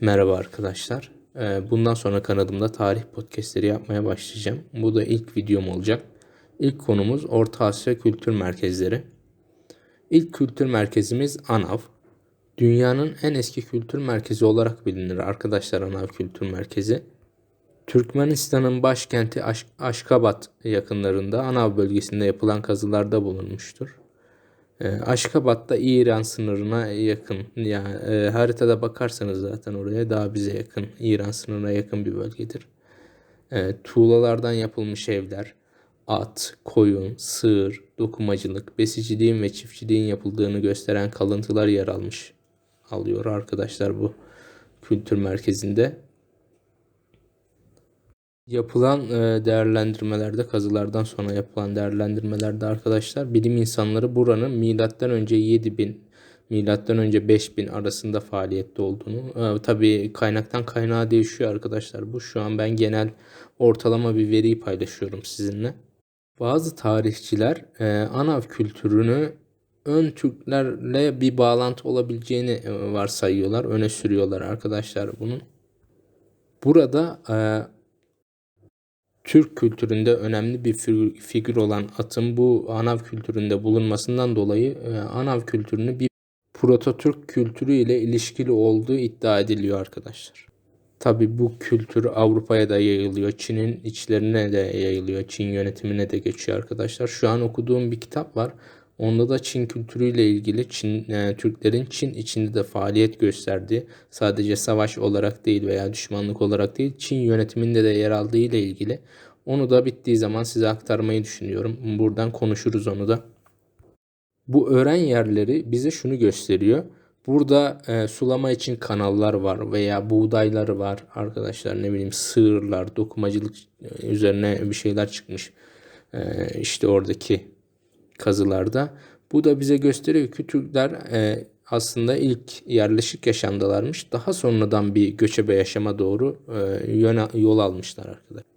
Merhaba arkadaşlar. Ee, Bundan sonra kanalımda tarih podcastleri yapmaya başlayacağım. Bu da ilk videom olacak. İlk konumuz Orta Asya Kültür Merkezleri. İlk kültür merkezimiz Anav. Dünyanın en eski kültür merkezi olarak bilinir arkadaşlar Anav Kültür Merkezi. Türkmenistan'ın başkenti Aş- Aşkabat yakınlarında Anav bölgesinde yapılan kazılarda bulunmuştur. E, Aşkabat da İran sınırına yakın. Yani e, haritada bakarsanız zaten oraya daha bize yakın. İran sınırına yakın bir bölgedir. E, tuğlalardan yapılmış evler, at, koyun, sığır, dokumacılık, besiciliğin ve çiftçiliğin yapıldığını gösteren kalıntılar yer almış alıyor arkadaşlar bu kültür merkezinde. Yapılan e, değerlendirmelerde kazılardan sonra yapılan değerlendirmelerde arkadaşlar bilim insanları buranın milattan önce 7000 milattan önce 5000 arasında faaliyette olduğunu e, tabii kaynaktan kaynağa değişiyor arkadaşlar bu şu an ben genel ortalama bir veriyi paylaşıyorum sizinle. Bazı tarihçiler e, Anav kültürünü ön Türklerle bir bağlantı olabileceğini e, varsayıyorlar, öne sürüyorlar arkadaşlar bunun. Burada e, Türk kültüründe önemli bir figür, olan atın bu Anav kültüründe bulunmasından dolayı e, Anav kültürünü bir Proto-Türk kültürü ile ilişkili olduğu iddia ediliyor arkadaşlar. Tabi bu kültür Avrupa'ya da yayılıyor. Çin'in içlerine de yayılıyor. Çin yönetimine de geçiyor arkadaşlar. Şu an okuduğum bir kitap var. Onda da Çin kültürüyle ilgili Çin e, Türklerin Çin içinde de faaliyet gösterdiği sadece savaş olarak değil veya düşmanlık olarak değil Çin yönetiminde de yer aldığı ile ilgili onu da bittiği zaman size aktarmayı düşünüyorum. Buradan konuşuruz onu da. Bu öğren yerleri bize şunu gösteriyor. Burada e, sulama için kanallar var veya buğdayları var arkadaşlar ne bileyim sığırlar, dokumacılık e, üzerine bir şeyler çıkmış. E, işte oradaki kazılarda. Bu da bize gösteriyor ki Türkler e, aslında ilk yerleşik yaşamdalarmış. Daha sonradan bir göçebe yaşama doğru e, yöne, yol almışlar arkadaşlar.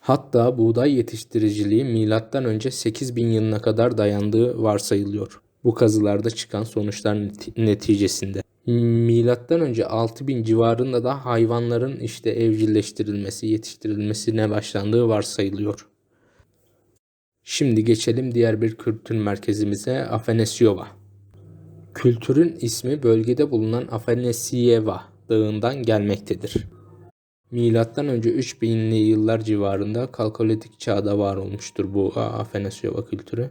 Hatta buğday yetiştiriciliği milattan önce 8000 yılına kadar dayandığı varsayılıyor. Bu kazılarda çıkan sonuçlar neti- neticesinde. Milattan önce 6000 civarında da hayvanların işte evcilleştirilmesi, yetiştirilmesine başlandığı varsayılıyor. Şimdi geçelim diğer bir kültür merkezimize Afanasyova. Kültürün ismi bölgede bulunan Afanasyeva dağından gelmektedir. Milattan önce 3000'li yıllar civarında Kalkolitik çağda var olmuştur bu Afanasyova kültürü.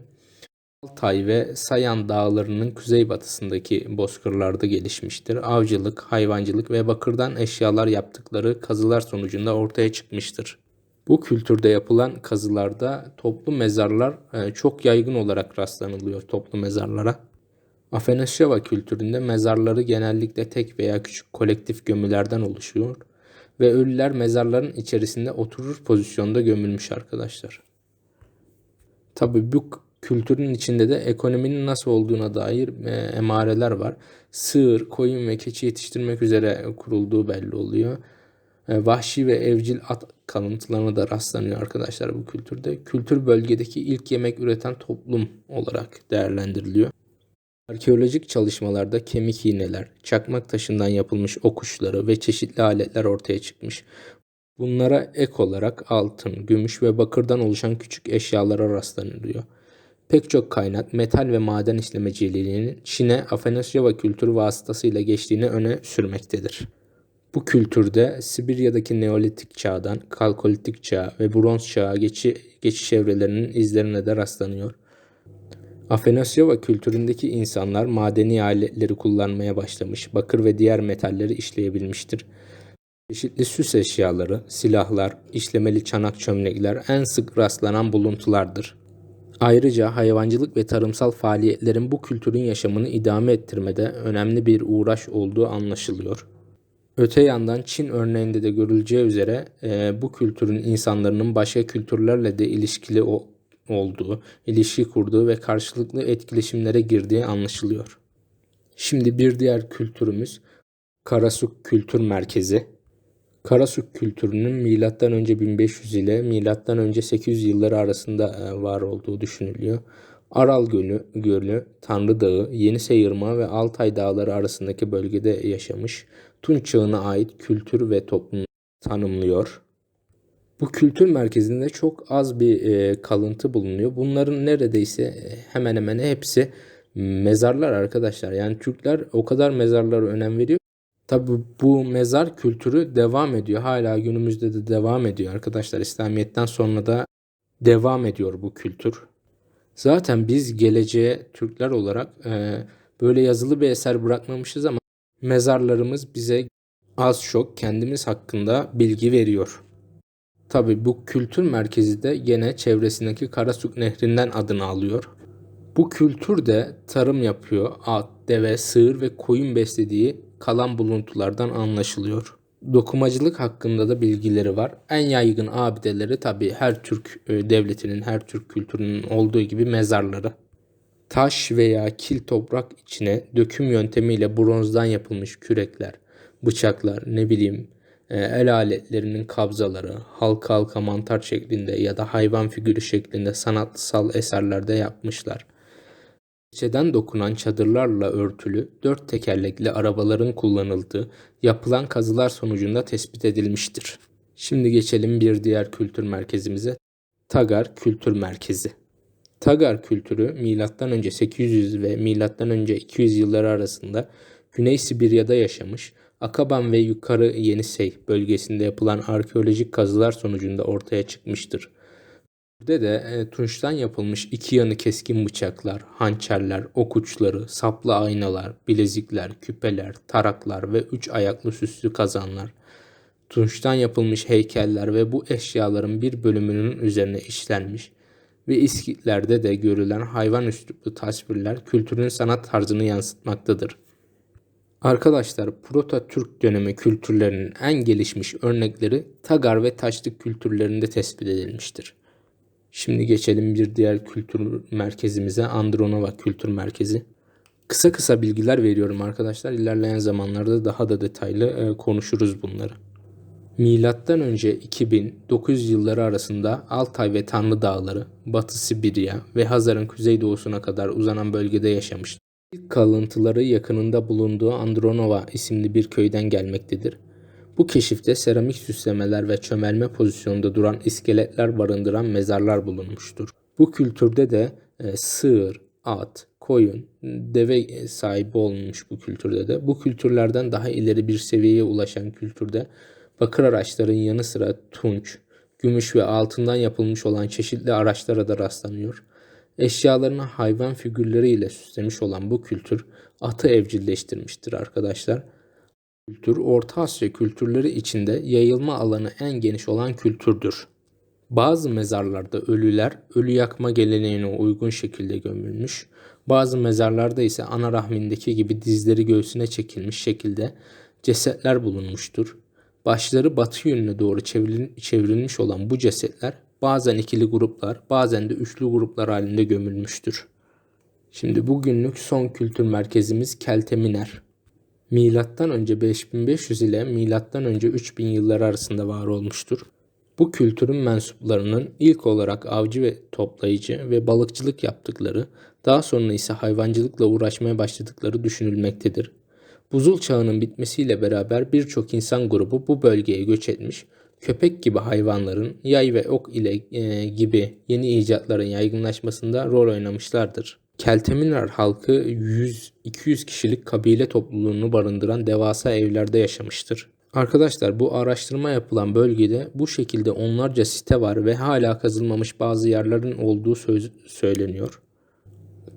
Altay ve Sayan dağlarının kuzeybatısındaki bozkırlarda gelişmiştir. Avcılık, hayvancılık ve bakırdan eşyalar yaptıkları kazılar sonucunda ortaya çıkmıştır. Bu kültürde yapılan kazılarda toplu mezarlar e, çok yaygın olarak rastlanılıyor toplu mezarlara. Afanasyova kültüründe mezarları genellikle tek veya küçük kolektif gömülerden oluşuyor ve ölüler mezarların içerisinde oturur pozisyonda gömülmüş arkadaşlar. Tabi bu kültürün içinde de ekonominin nasıl olduğuna dair e, emareler var. Sığır, koyun ve keçi yetiştirmek üzere kurulduğu belli oluyor. E, vahşi ve evcil at kalıntılarına da rastlanıyor arkadaşlar bu kültürde. Kültür bölgedeki ilk yemek üreten toplum olarak değerlendiriliyor. Arkeolojik çalışmalarda kemik iğneler, çakmak taşından yapılmış okuşları ve çeşitli aletler ortaya çıkmış. Bunlara ek olarak altın, gümüş ve bakırdan oluşan küçük eşyalara rastlanılıyor. Pek çok kaynak metal ve maden işlemeciliğinin Çin'e Afanasyova kültürü vasıtasıyla geçtiğini öne sürmektedir. Bu kültürde Sibirya'daki Neolitik çağdan Kalkolitik çağa ve Bronz çağa geçi, geçiş evrelerinin izlerine de rastlanıyor. Afanasyova kültüründeki insanlar madeni aletleri kullanmaya başlamış, bakır ve diğer metalleri işleyebilmiştir. Çeşitli süs eşyaları, silahlar, işlemeli çanak çömlekler en sık rastlanan buluntulardır. Ayrıca hayvancılık ve tarımsal faaliyetlerin bu kültürün yaşamını idame ettirmede önemli bir uğraş olduğu anlaşılıyor. Öte yandan Çin örneğinde de görüleceği üzere e, bu kültürün insanların başka kültürlerle de ilişkili o, olduğu, ilişki kurduğu ve karşılıklı etkileşimlere girdiği anlaşılıyor. Şimdi bir diğer kültürümüz Karasuk Kültür Merkezi. Karasuk kültürünün milattan önce 1500 ile milattan önce 800 yılları arasında e, var olduğu düşünülüyor. Aral Gölü, Gölü, Tanrı Dağı, Yenisey Irmağı ve Altay Dağları arasındaki bölgede yaşamış. Tunç çağına ait kültür ve toplum tanımlıyor. Bu kültür merkezinde çok az bir e, kalıntı bulunuyor. Bunların neredeyse e, hemen hemen hepsi mezarlar arkadaşlar. Yani Türkler o kadar mezarlara önem veriyor. Tabi bu mezar kültürü devam ediyor. Hala günümüzde de devam ediyor arkadaşlar. İslamiyet'ten sonra da devam ediyor bu kültür. Zaten biz geleceğe Türkler olarak e, böyle yazılı bir eser bırakmamışız ama mezarlarımız bize az çok kendimiz hakkında bilgi veriyor. Tabi bu kültür merkezi de gene çevresindeki Karasuk Nehri'nden adını alıyor. Bu kültür de tarım yapıyor. At, deve, sığır ve koyun beslediği kalan buluntulardan anlaşılıyor. Dokumacılık hakkında da bilgileri var. En yaygın abideleri tabi her Türk e, devletinin, her Türk kültürünün olduğu gibi mezarları. Taş veya kil toprak içine döküm yöntemiyle bronzdan yapılmış kürekler, bıçaklar, ne bileyim e, el aletlerinin kabzaları, halka halka mantar şeklinde ya da hayvan figürü şeklinde sanatsal eserlerde yapmışlar. Bahçeden dokunan çadırlarla örtülü dört tekerlekli arabaların kullanıldığı yapılan kazılar sonucunda tespit edilmiştir. Şimdi geçelim bir diğer kültür merkezimize. Tagar Kültür Merkezi. Tagar kültürü M.Ö. 800 ve M.Ö. 200 yılları arasında Güney Sibirya'da yaşamış, Akaban ve Yukarı Yenisey bölgesinde yapılan arkeolojik kazılar sonucunda ortaya çıkmıştır. Burada de e, tunçtan yapılmış iki yanı keskin bıçaklar, hançerler, ok uçları, saplı aynalar, bilezikler, küpeler, taraklar ve üç ayaklı süslü kazanlar, tunçtan yapılmış heykeller ve bu eşyaların bir bölümünün üzerine işlenmiş ve iskitlerde de görülen hayvan üsluplu tasvirler kültürün sanat tarzını yansıtmaktadır. Arkadaşlar Proto-Türk dönemi kültürlerinin en gelişmiş örnekleri Tagar ve Taşlık kültürlerinde tespit edilmiştir. Şimdi geçelim bir diğer kültür merkezimize Andronova Kültür Merkezi. Kısa kısa bilgiler veriyorum arkadaşlar. İlerleyen zamanlarda daha da detaylı e, konuşuruz bunları. Milattan önce 2000-900 yılları arasında Altay ve Tanrı Dağları, Batı Sibirya ve Hazar'ın kuzeydoğusuna kadar uzanan bölgede yaşamıştır. İlk kalıntıları yakınında bulunduğu Andronova isimli bir köyden gelmektedir. Bu keşifte seramik süslemeler ve çömelme pozisyonunda duran iskeletler barındıran mezarlar bulunmuştur. Bu kültürde de e, sığır, at, koyun, deve sahibi olmuş bu kültürde de. Bu kültürlerden daha ileri bir seviyeye ulaşan kültürde bakır araçların yanı sıra tunç, gümüş ve altından yapılmış olan çeşitli araçlara da rastlanıyor. Eşyalarını hayvan figürleriyle süslemiş olan bu kültür atı evcilleştirmiştir arkadaşlar kültür Orta Asya kültürleri içinde yayılma alanı en geniş olan kültürdür. Bazı mezarlarda ölüler ölü yakma geleneğine uygun şekilde gömülmüş, bazı mezarlarda ise ana rahmindeki gibi dizleri göğsüne çekilmiş şekilde cesetler bulunmuştur. Başları batı yönüne doğru çevrilmiş olan bu cesetler bazen ikili gruplar, bazen de üçlü gruplar halinde gömülmüştür. Şimdi bugünlük son kültür merkezimiz Kelteminer. Milattan önce 5500 ile milattan önce 3000 yılları arasında var olmuştur. Bu kültürün mensuplarının ilk olarak avcı ve toplayıcı ve balıkçılık yaptıkları, daha sonra ise hayvancılıkla uğraşmaya başladıkları düşünülmektedir. Buzul çağının bitmesiyle beraber birçok insan grubu bu bölgeye göç etmiş, köpek gibi hayvanların yay ve ok ile e, gibi yeni icatların yaygınlaşmasında rol oynamışlardır. Kelteminar halkı 100-200 kişilik kabile topluluğunu barındıran devasa evlerde yaşamıştır. Arkadaşlar bu araştırma yapılan bölgede bu şekilde onlarca site var ve hala kazılmamış bazı yerlerin olduğu söz söyleniyor.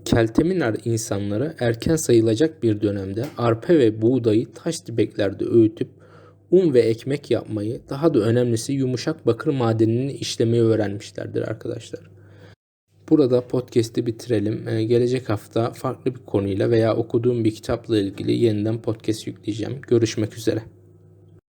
Kelteminar insanları erken sayılacak bir dönemde arpa ve buğdayı taş dibeklerde öğütüp un ve ekmek yapmayı, daha da önemlisi yumuşak bakır madenini işlemeyi öğrenmişlerdir arkadaşlar. Burada podcast'i bitirelim. Ee, gelecek hafta farklı bir konuyla veya okuduğum bir kitapla ilgili yeniden podcast yükleyeceğim. Görüşmek üzere.